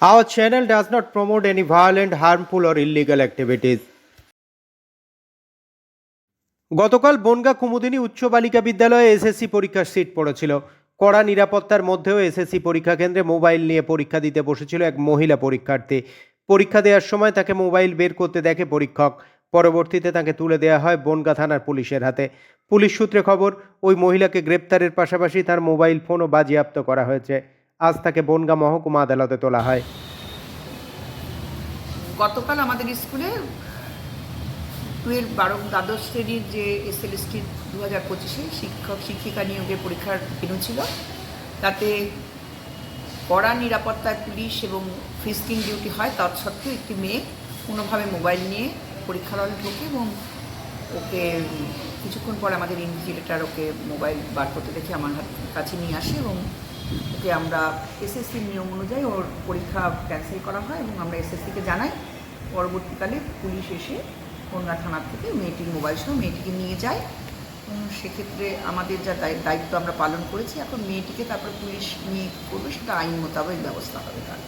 Our channel does not promote any violent, harmful, or illegal activities. গতকাল বনগা কুমুদিনী উচ্চ বালিকা বিদ্যালয়ে এসএসসি পরীক্ষার সিট পড়েছিল। কড়া নিরাপত্তার মধ্যেও এসএসসি পরীক্ষা কেন্দ্রে মোবাইল নিয়ে পরীক্ষা দিতে বসেছিল এক মহিলা পরীক্ষার্থী। পরীক্ষা দেওয়ার সময় তাকে মোবাইল বের করতে দেখে পরীক্ষক। পরবর্তীতে তাকে তুলে দেওয়া হয় বনগা থানার পুলিশের হাতে। পুলিশ সূত্রে খবর ওই মহিলাকে গ্রেপ্তারের পাশাপাশি তার মোবাইল ফোনও বাজেয়াপ্ত করা হয়েছে। আজ তাকে বনগা মহকুমা আদালতে তোলা হয়। গতকাল আমাদের স্কুলে টুয়েলভ বারো দ্বাদশ শ্রেণির যে এসএলএসটি দু হাজার পঁচিশে শিক্ষক শিক্ষিকা নিয়োগের পরীক্ষার দিনও ছিল। তাতে কড়া নিরাপত্তায় পুলিশ এবং ফিস্কিং ডিউটি হয়, তৎসত্ত্বেও একটি মেয়ে কোনোভাবে মোবাইল নিয়ে পরীক্ষার হলে ঢোকে এবং ওকে কিছুক্ষণ পর আমাদের ইনভিজিলেটার ওকে মোবাইল বার করতে দেখে আমার কাছে নিয়ে আসে এবং ওকে আমরা এসএসসির নিয়ম অনুযায়ী ওর পরীক্ষা ক্যান্সেল করা হয় এবং আমরা এসএসসিকে জানাই। পরবর্তীকালে পুলিশ এসে কন্যা থানার থেকে মেয়েটির মোবাইল সহ মেয়েটিকে নিয়ে যায়। সেক্ষেত্রে আমাদের যা দায়- দায়িত্ব আমরা পালন করেছি, এখন মেয়েটিকে তারপর পুলিশ নিয়ে করবে সেটা আইন মোতাবেক ব্যবস্থা হবে তার।